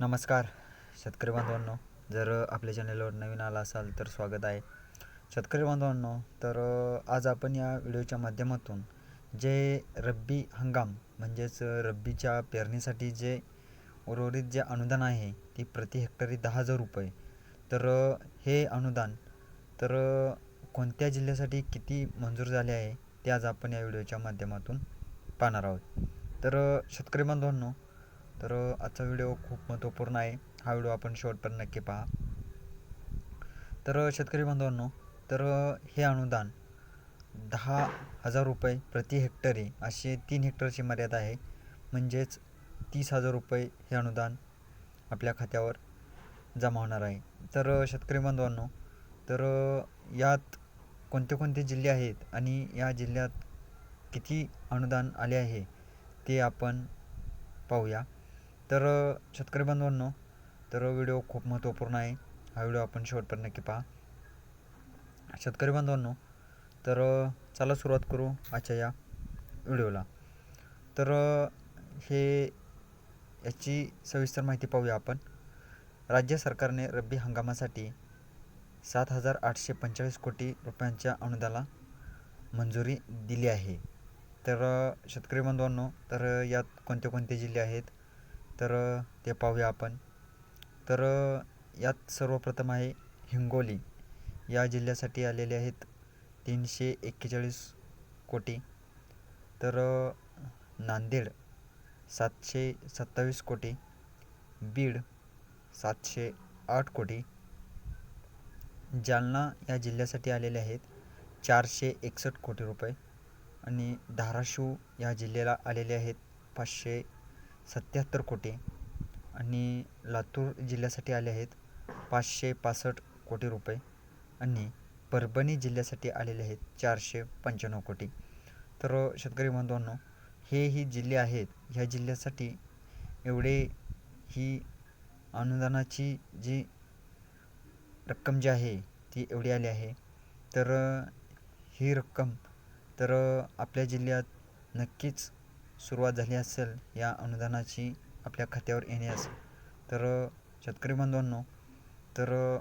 नमस्कार शेतकरी बांधवांनो. जर आपल्या चॅनलवर नवीन आला असाल तर स्वागत आहे. शेतकरी बांधवांनो तर आज आपण या व्हिडिओच्या माध्यमातून जे रब्बी हंगाम म्हणजेच रब्बीच्या पेरणीसाठी जे उर्वरित जे अनुदान आहे ती प्रति हेक्टरी दहा हजार रुपये. तर हे अनुदान तर कोणत्या जिल्ह्यासाठी किती मंजूर झाले आहे ते आज आपण या व्हिडिओच्या माध्यमातून पाहणार आहोत. तर शेतकरी बांधवांनो तर आजचा व्हिडिओ खूप महत्त्वपूर्ण आहे. हा व्हिडिओ आपण शेवटपर्यंत नक्की पहा. तर शेतकरी बांधवांनो तर हे अनुदान दहा हजार रुपये प्रति हेक्टरी असे तीन हेक्टरची मर्यादा आहे. म्हणजेच तीस हजार रुपये हे अनुदान आपल्या खात्यावर जमा होणार आहे. तर शेतकरी बांधवांनो तर यात कोणते कोणते जिल्हे आहेत आणि या जिल्ह्यात किती अनुदान आले आहे ते आपण पाहूया. तर शेतकरी बांधवांनो तर व्हिडिओ खूप महत्त्वपूर्ण आहे. हा व्हिडिओ आपण शेवटपर्यंत नक्की पहा. शेतकरी बांधवांनो तर चला सुरुवात करू आजच्या या व्हिडिओला. तर हे याची सविस्तर माहिती पाहूया आपण. राज्य सरकारने रब्बी हंगामासाठी सात हजार आठशे पंचेचाळीस कोटी रुपयांच्या अनुदानाला मंजुरी दिली आहे. तर शेतकरी बांधवांनो तर यात कोणते कोणते जिल्हे आहेत? तर ते पाहूया आपण. तर यात सर्वप्रथम आहे हिंगोली. या जिल्ह्यासाठी आलेले आहेत तीनशे एक्केचाळीस कोटी. तर नांदेड सातशे सत्तावीस कोटी. बीड सातशे आठ कोटी. जालना या जिल्ह्यासाठी आलेले आहेत चारशे एकसष्ट कोटी रुपये. आणि धाराशिव या जिल्ह्याला आलेले आहेत पाचशे सत्याहत्तर कोटी आणि लातूर जिल्ह्यासाठी आले आहेत पाचशे पासष्ट कोटी रुपये आणि परभणी जिल्ह्यासाठी आलेले आहेत चारशे पंच्याण्णव कोटी. तर शेतकरी बांधवांनो हे ही जिल्हे आहेत. ह्या जिल्ह्यासाठी एवढे ही अनुदानाची जी रक्कम जी आहे ती एवढी आली आहे. तर ही रक्कम तर आपल्या जिल्ह्यात नक्कीच सुरुवात झाली असेल या अनुदानाची आपल्या खात्यावर येण्यास. तर शेतकरी बांधवांनो तर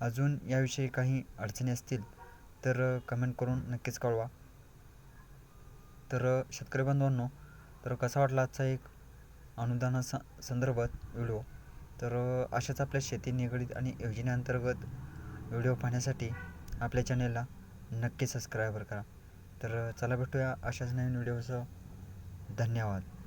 अजून याविषयी काही अडचणी असतील तर कमेंट करून नक्कीच कळवा. तर शेतकरी बांधवांनो तर कसा वाटला आजचा एक अनुदाना स संदर्भात व्हिडिओ? तर अशाच आपल्या शेती निगडीत आणि योजनेअंतर्गत व्हिडिओ पाहण्यासाठी आपल्या चॅनेलला नक्की सबस्क्राईबर करा. तर चला भेटूया अशाच नवीन व्हिडिओसह. धन्यवाद.